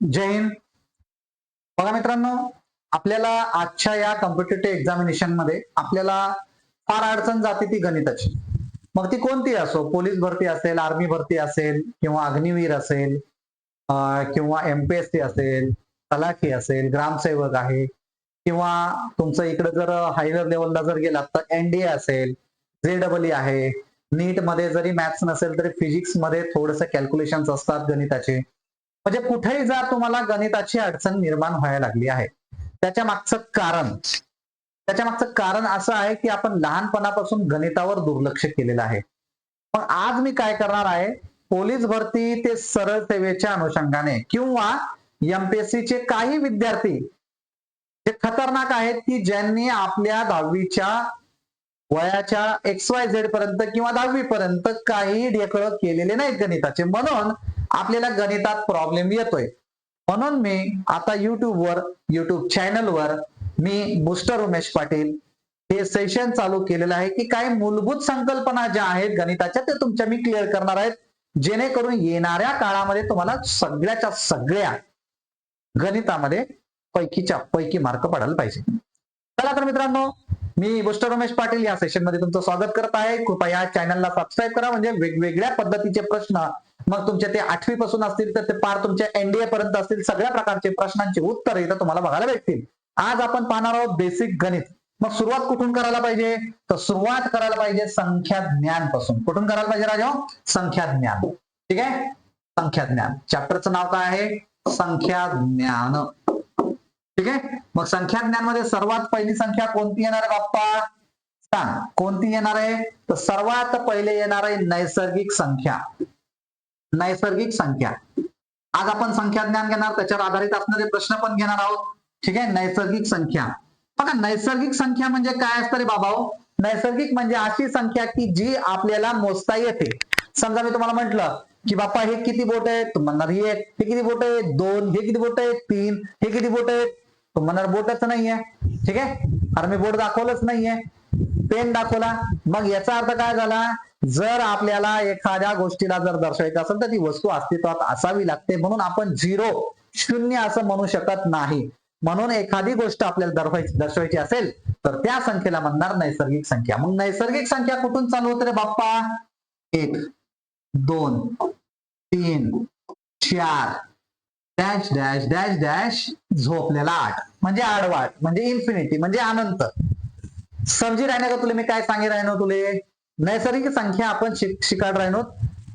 जय हिंद. बघा मित्रांनो आपल्याला आजच्या या कॉम्पिटेटिव्ह एक्झामिनेशनमध्ये आपल्याला फार अडचण जाते ती गणिताची. मग ती कोणती असो? पोलीस भरती असेल आर्मी भरती असेल किंवा अग्निवीर असेल किंवा एमपीएससी असेल तलाठी असेल ग्रामसेवक आहे किंवा तुमचं इकडे जर हायर लेवलला जर गेलात तर एनडीए असेल जे डबल ई आहे नीटमध्ये जरी मॅथ्स नसेल तरी फिजिक्समध्ये थोडस कॅल्क्युलेशन असतात गणिताचे. म्हणजे कुठेही जा तुम्हाला गणिताची अडचण निर्माण व्हायला लागली आहे. त्याच्या मागचं कारण त्याच्या मागचं कारण असं आहे की आपण लहानपणापासून गणितावर दुर्लक्ष केलेलं आहे. मग आज मी काय करणार आहे पोलीस भरती ते सरळ सेवेच्या अनुषंगाने किंवा एमपीएससी चे काही विद्यार्थी जे खतरनाक आहेत की ज्यांनी आपल्या दहावीच्या वयाच्या एक्स वाय झेड पर्यंत किंवा दहावी पर्यंत काही ढेकळ केलेले नाहीत गणिताचे. म्हणून आपल्याला गणितात प्रॉब्लेम येतोय. म्हणून मी आता युट्यूबवर युट्यूब चॅनलवर मी बुस्टर उमेश पाटील हे सेशन चालू केलेलं आहे की काही मूलभूत संकल्पना ज्या आहेत गणिताच्या ते तुमच्या मी क्लिअर करणार आहेत. जेणेकरून येणाऱ्या काळामध्ये तुम्हाला सगळ्याच्या सगळ्या गणितामध्ये पैकीच्या पैकी मार्क पडायला पाहिजे. चला तर मित्रांनो मी बुस्टर उमेश पाटील या सेशनमध्ये तुमचं स्वागत करत आहे. कृपया या चॅनलला सबस्क्राईब करा. म्हणजे वेगवेगळ्या पद्धतीचे प्रश्न मग तुमचे ते आठवी पासून असतील तर ते पार तुमच्या एनडीए पर्यंत असतील सगळ्या प्रकारचे प्रश्नांची उत्तर इथं तुम्हाला बघायला भेटतील. आज आपण पाहणार आहोत बेसिक गणित. मग सुरुवात कुठून करायला पाहिजे? तर सुरुवात करायला पाहिजे संख्या ज्ञानपासून कुठून करायला पाहिजे राजा? संख्या ज्ञान. ठीक आहे? संख्या ज्ञान. चॅप्टरचं नाव काय आहे? संख्या ज्ञान. ठीक आहे? मग संख्या ज्ञानमध्ये सर्वात पहिली संख्या कोणती येणार आहे बाप्पा? सांग. कोणती येणार आहे? तर सर्वात पहिले येणार आहे नैसर्गिक संख्या. नैसर्गिक संख्या. आज आपण संख्या ज्ञान घेणार त्याच्यावर आधारित असणारे प्रश्न पण घेणार आहोत. ठीक आहे? नैसर्गिक संख्या. बघा नैसर्गिक संख्या म्हणजे काय असतं रे बाबा नैसर्गिक म्हणजे अशी संख्या की जी आपल्याला मोजता येते. समजा मी तुम्हाला म्हंटल की बाप्पा हे किती बोट आहेत? तू म्हणणार हे एक. हे किती बोट आहेत? दोन. हे किती बोट आहेत? तीन. हे किती बोट आहेत? तू म्हणणार बोटच नाहीये. ठीक आहे? अरे मी बोट दाखवलंच नाहीये. पेन दाखवला. मग याचा अर्थ काय झाला? जर आपल्याला एखाद्या गोष्टीला जर दर्शवायचं असेल तर ती वस्तू अस्तित्वात असावी लागते. म्हणून आपण झिरो शून्य असं म्हणू शकत नाही. म्हणून एखादी गोष्ट आपल्याला दर्शवायची दर्शवायची असेल तर त्या संख्येला म्हणणार नैसर्गिक संख्या. मग नैसर्गिक संख्या कुठून चालू होते रे बाप्पा? एक दोन तीन चार. डॅश डॅश डॅश डॅश झोपलेला आठ. म्हणजे आडवाट म्हणजे इन्फिनिटी म्हणजे अनंत. समजी राहण्या का तुला? मी काय सांगे राहणो तुले? नैसर्गिक संख्या आपण शिक शिकाड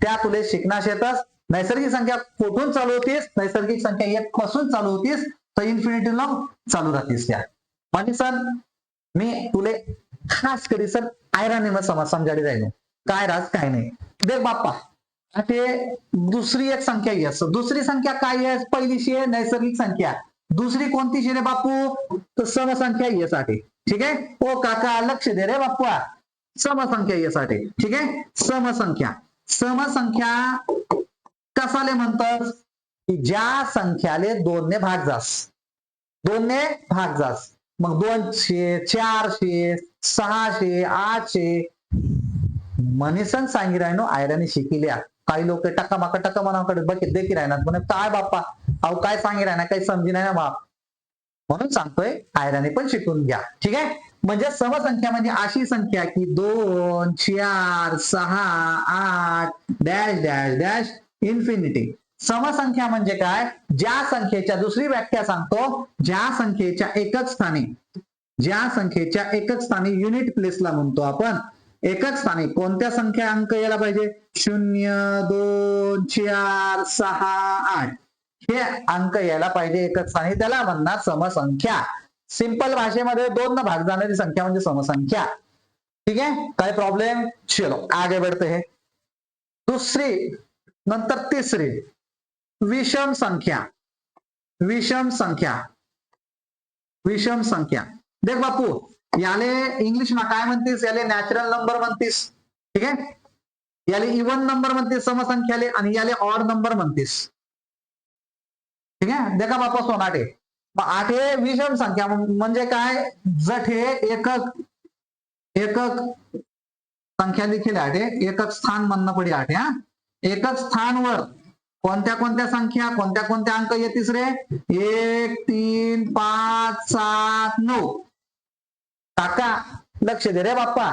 त्या तुले शिकण्यास येतच नैसर्गिक संख्या कुठून चालू होतीस? नैसर्गिक संख्या एक पासून चालू होतीस. तर इन्फिनिटी चालू राहतीस त्या. म्हणजे सर मी तुले खास करी सर आयराने मग समाज समजाडी राहिलो काय राज काय नाही. देख बाप्पा ते दुसरी एक संख्या येस. दुसरी संख्या काय आहे पहिलीशी आहे नैसर्गिक संख्या. दुसरी कोणतीशी रे बापू? तर समसंख्या यासाठी ठीक आहे? ओ काका लक्ष दे रे बाप्पा. समसंख्या यासाठी. ठीक आहे? समसंख्या. समसंख्या कसाले म्हणतात? की ज्या संख्याले दोनने भाग जास. दोनने भाग जास. मग दोनशे चारशे सहाशे आठशे. मनीसन सांगी राहिनो आयराने शिकिल्या काही लोक टका माका टका मनाकडे बघित देखील राहणार. म्हणे काय बाप्पा? अहो काय सांगी राहणार? काही समजी नाही ना बाप. म्हणून सांगतोय आयराने पण शिकून घ्या. ठीक आहे? म्हणजे समसंख्या म्हणजे अशी संख्या की दोन चार सहा आठ डॅश डॅश डॅश इन्फिनिटी. समसंख्या म्हणजे काय? ज्या संख्येच्या दुसरी व्याख्या सांगतो ज्या संख्येच्या एकच स्थानी. ज्या संख्येच्या एकच स्थानी युनिट प्लेसला म्हणतो आपण एकच स्थानी कोणत्या संख्या अंक यायला पाहिजे? शून्य दोन चार सहा आठ. हे अंक यायला पाहिजे एकच. स्थानी त्याला म्हणणार समसंख्या. सिंपल भाषेमध्ये दोन न भाग जाणारी संख्या म्हणजे समसंख्या. ठीक आहे? काय प्रॉब्लेम चलो आगे बढ़ते हे. दुसरी नंतर तिसरी. विषम संख्या. विषम संख्या. विषम संख्या. देख बापू याले इंग्लिश मा काय म्हणतीस? याले नॅचरल नंबर म्हणतीस. ठीक आहे? याले इवन नंबर म्हणतीस समसंख्याले आणि याले ऑड नंबर म्हणतीस. ठीक आहे? देखा बापा सोनाटे आठ. हे विषम संख्या. म्हणजे काय? जठ हे एकक एकक संख्या देखील आठ. एकक स्थान म्हणणं पडी आठ हा. एकच स्थानवर कोणत्या कोणत्या संख्या? कोणत्या कोणत्या अंक ये तिसरे एक तीन पाच सात नऊ. काका लक्ष दे रे बाप्पा.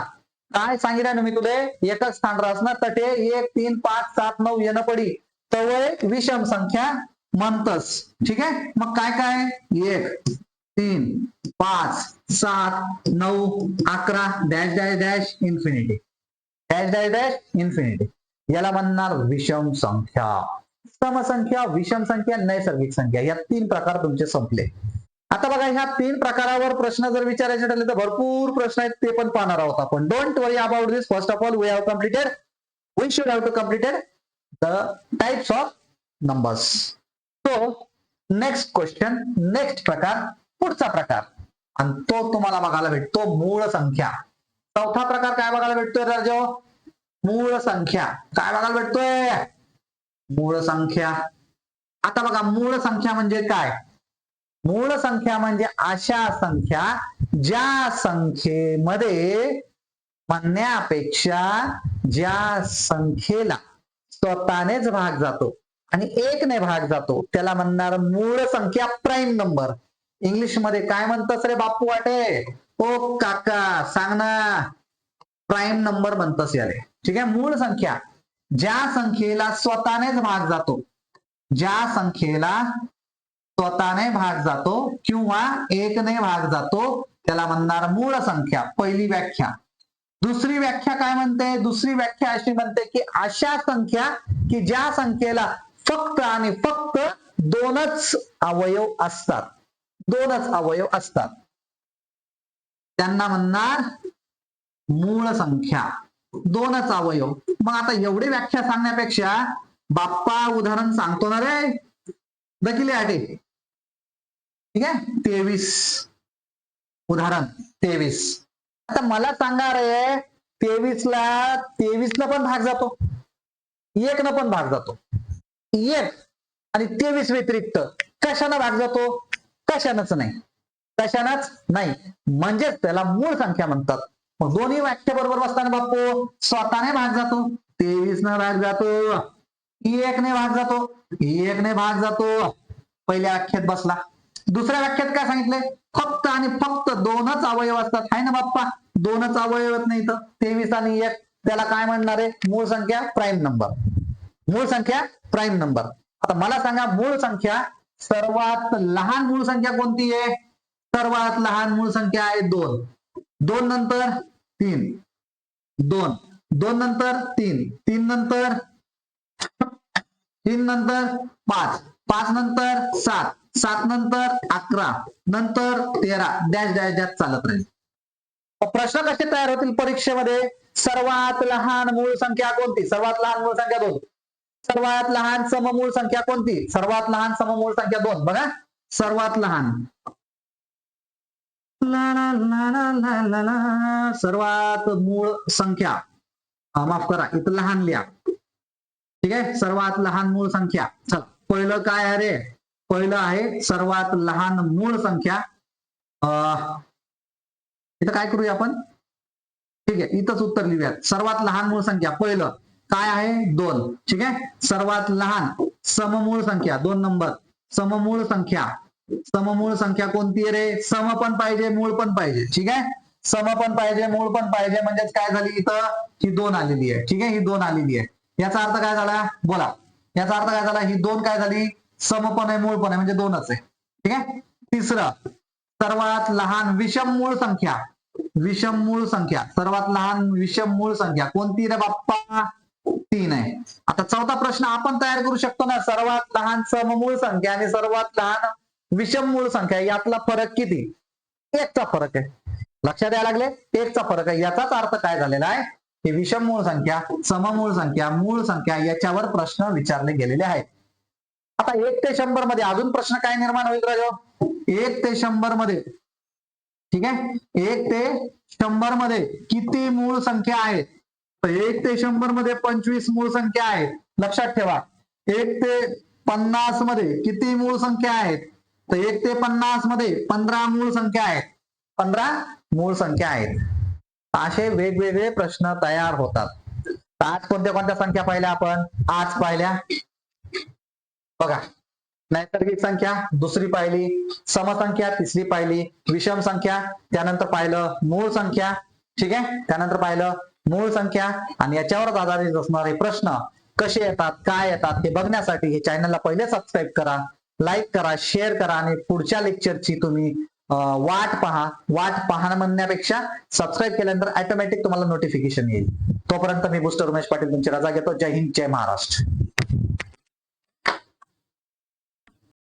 काय सांगितलं ना मी तुले? एकच स्थान राहणार तटे एक तीन पाच सात नऊ येणं पडी. तवय विषम संख्या. म्हणतस. ठीक आहे? मग काय काय? एक तीन पाच सात नऊ अकरा dash dash dash infinity. Dash dash dash infinity. याला म्हणणार विषम संख्या. समसंख्या विषम संख्या नैसर्गिक संख्या. या तीन प्रकार तुमचे संपले. आता बघा ह्या तीन प्रकारावर प्रश्न जर विचारायचे ठरले तर भरपूर प्रश्न आहेत ते पण पाहणार आहोत आपण. Don't worry about this first of all we have completed we should have to completed the types of numbers तो नेक्स्ट क्वेश्चन नेक्स्ट प्रकार पुढचा प्रकार. आणि तो तुम्हाला बघायला भेटतो मूळ संख्या. चौथा प्रकार काय बघायला भेटतोय राजो मूळ संख्या. काय बघायला भेटतोय? मूळ संख्या. आता बघा मूळ संख्या म्हणजे काय? मूळ संख्या म्हणजे अशा संख्या ज्या संख्येमध्ये म्हणण्यापेक्षा ज्या संख्येला स्वतःनेच भाग जातो. आणि एकने भाग जातो. त्याला म्हणणार मूळ संख्या प्राईम नंबर. इंग्लिशमध्ये काय म्हणतस रे बापू वाटे? ओ काका सांग ना. प्राईम नंबर म्हणतस याले. ठीक आहे? मूळ संख्या. ज्या संख्येला स्वतःनेच भाग जातो. ज्या संख्येला स्वतःने भाग जातो किंवा एकने भाग जातो त्याला म्हणणार मूळ संख्या पहिली व्याख्या. दुसरी व्याख्या काय म्हणते? दुसरी व्याख्या अशी म्हणते की अशा संख्या की ज्या संख्येला फक्त आणि फक्त दोनच अवयव असतात. दोनच अवयव असतात. त्यांना म्हणणार मूळ संख्या. दोनच अवयव. मग आता एवढी व्याख्या सांगण्यापेक्षा बाप्पा उदाहरण सांगतो ना रे. दखिले आटे ठीक आहे? तेवीस. उदाहरण तेवीस. आता मला सांगा रे तेवीस ला तेवीस ला पण भाग जातो. एक न पण भाग जातो. एक आणि तेवीस व्यतिरिक्त कशानं भाग जातो? कशानच नाही. कशानच नाही. म्हणजेच त्याला मूळ संख्या म्हणतात. मग दोन्ही वाक्य बरोबर बसताना बापू स्वतःने भाग जातो. तेवीस न भाग जातो. एक ने भाग जातो. एक ने भाग जातो. पहिल्या व्याख्यात बसला. दुसऱ्या व्याख्यात काय सांगितलंय? फक्त आणि फक्त दोनच अवयव असतात. हाय ना बाप्पा? दोनच अवयव नाही तर. तेवीस आणि एक त्याला काय म्हणणार आहे? मूळ संख्या प्राईम नंबर. मूळ संख्या प्राईम नंबर आता मला सांगा मूळ संख्या सर्वात लहान मूळ संख्या कोणती आहे? सर्वात लहान मूळ संख्या आहे दोन. दोन नंतर तीन. दोन. दोन नंतर तीन. तीन नंतर तीन नंतर पाच. पाच नंतर सात. सात नंतर अकरा. नंतर तेरा. डॅश डॅश डॅश चालत राहील. प्रश्न कसे तयार होतील परीक्षेमध्ये? सर्वात लहान मूळ संख्या कोणती? सर्वात लहान मूळ संख्या दोन. सर्वात लहान सममूळ संख्या कोणती? सर्वात लहान सममूळ संख्या दोन. बघा. सर्वात लहान. ला ला ला ला ला ला ला. सर्वात मूळ संख्या. अं, माफ करा. इथं लहान लिहा. ठीक आहे? सर्वात लहान मूळ संख्या. चल. पहिलं काय आहे रे? पहिलं आहे सर्वात लहान मूळ संख्या. अं, इथं काय करूया आपण? ठीक आहे. इथंच उत्तर लिहूयात. सर्वात लहान मूळ संख्या. पहिलं. काय आहे? दोन. ठीक आहे? सर्वात लहान सममूळ संख्या. दोन नंबर. सममूळ संख्या. सममूळ संख्या कोणती आहे रे? सम पण पाहिजे मूळ पण पाहिजे. ठीक आहे? सम पण पाहिजे मूळ पण पाहिजे. म्हणजेच काय झाली इथं? ही दोन आलेली आहे. ठीक आहे? ही दोन आलेली आहे. याचा अर्थ काय झाला? बोला. याचा अर्थ काय झाला? ही दोन काय झाली? सम पण आहे मूळ पण आहे. म्हणजे दोनच आहे. ठीक आहे? तिसरं. सर्वात लहान विषम मूळ संख्या. विषम मूळ संख्या. सर्वात लहान विषम मूळ संख्या. कोणती रे बाप्पा? तीन आहे आता चौथा प्रश्न आपण तयार करू शकतो ना सर्वात लहान सममूळ संख्या आणि सर्वात लहान विषम मूळ संख्या यातला फरक किती? एकचा फरक आहे. लक्षात यायला लागले? एकचा फरक आहे. याचाच अर्थ काय झालेला आहे? की विषम मूळ संख्या सममूळ संख्या मूळ संख्या याच्यावर प्रश्न विचारले गेलेले आहेत. आता एक ते शंभरमध्ये अजून प्रश्न काय निर्माण होईल राजो? एक ते शंभरमध्ये. ठीक आहे? एक ते शंभरमध्ये किती मूळ संख्या आहेत? एक ते शंभरमध्ये पंचवीस मूळ संख्या आहेत. लक्षात ठेवा. एक ते पन्नासमध्ये किती मूळ संख्या आहेत? तर एक ते पन्नासमध्ये पंधरा मूळ संख्या आहेत. पंधरा मूळ संख्या आहेत. असे वेगवेगळे प्रश्न तयार होतात. आज कोणत्या कोणत्या संख्या पाहिल्या आपण? आज पाहिल्या. बघा. नैसर्गिक संख्या दुसरी पाहिली. समसंख्या तिसरी पाहिली. विषम संख्या त्यानंतर पाहिलं मूळ संख्या. ठीक आहे? त्यानंतर पाहिलं मूळ संख्या आणि याच्यावरच आधारित असणारे प्रश्न कसे येतात काय येतात हे बघण्यासाठी हे चॅनलला पहिले सबस्क्राईब करा लाईक करा शेअर करा आणि पुढच्या लेक्चरची तुम्ही वाट पहा. वाट पाहणं म्हणण्यापेक्षा सबस्क्राईब केल्यानंतर ऑटोमॅटिक तुम्हाला नोटिफिकेशन येईल. तोपर्यंत मी बुस्टर उमेश पाटील तुमची रजा घेतो. जय हिंद जय महाराष्ट्र.